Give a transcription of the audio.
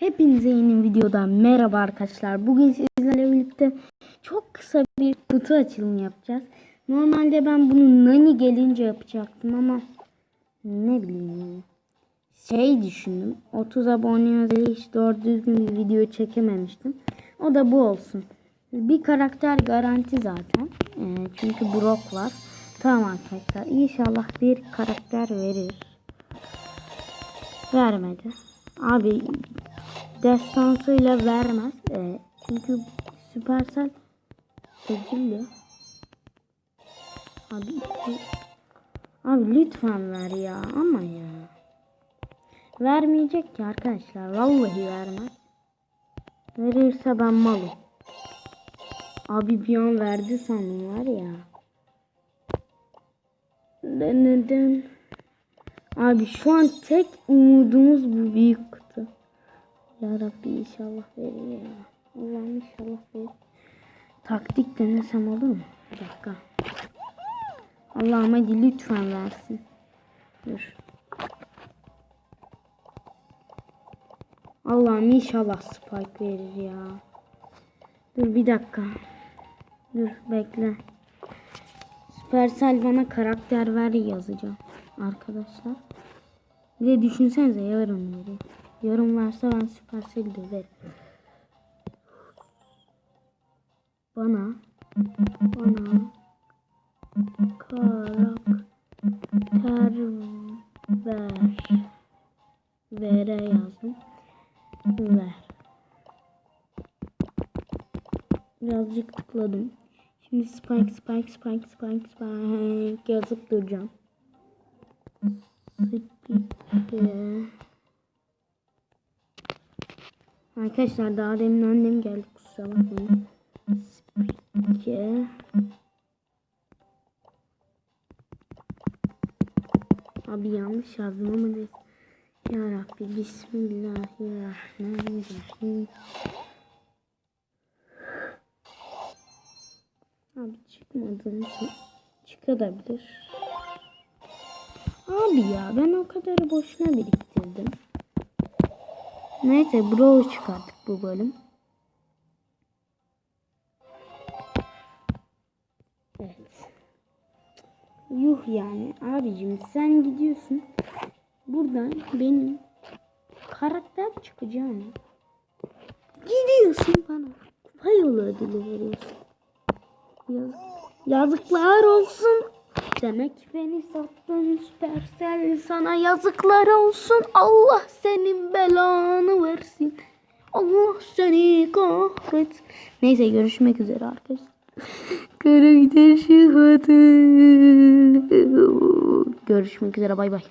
Hepinize yeni videodan merhaba arkadaşlar. Bugün sizlerle birlikte çok kısa bir kutu açılımı yapacağız. Normalde ben bunu Nani gelince yapacaktım ama ne bileyim. Şey düşündüm. 30 abone özel hiç doğru düzgün bir video çekememiştim. O da bu olsun. Bir karakter garanti zaten. Ee, çünkü Brock var. Tamam arkadaşlar. İnşallah bir karakter verir. Vermedi. Abi destansıyla vermez. Ee, çünkü Supercell özürlü. Abi iki... Abi lütfen ver ya ama ya. Vermeyecek ki arkadaşlar. Vallahi vermez. Verirse ben malım. Abi bir an verdi sandım var ya. Neden? Abi şu an tek umudumuz bu büyük kutu. Ya Rabbi inşallah verir ya. Allah'ım inşallah verir. Taktik denesem olur mu? Bir dakika. Allah'ım hadi lütfen versin. Dur. Allah'ım inşallah spike verir ya. Dur bir dakika. Dur bekle. Supercell bana karakter ver yazacağım arkadaşlar. Bir de düşünsenize yarın veriyor. Yarın varsa ben Supercell'i döverim. Bana bana karakter ver. Vere yazdım. Ver. Birazcık tıkladım. Şimdi spike spike spike spike spike yazıp duracağım. Spike. Arkadaşlar daha demin annem geldi kusura bakmayın. Spike. Abi yanlış yazdım ama neyse. Ya Rabbi Bismillahirrahmanirrahim. Abi çıkmadı. Çıkabilir. Abi ya ben o kadarı boşuna biriktirdim. Neyse bro çıkarttık bu bölüm. Evet. Yuh yani abicim sen gidiyorsun. Buradan benim karakter çıkacağım. Gidiyorsun bana. Kupa yolu ödülü veriyorsun. Yazık. Yazıklar olsun. Demek beni sattın Supercell sana yazıklar olsun. Allah senin versin. Allah seni kahretsin. Neyse görüşmek üzere arkadaşlar. Görüşmek üzere bay bay.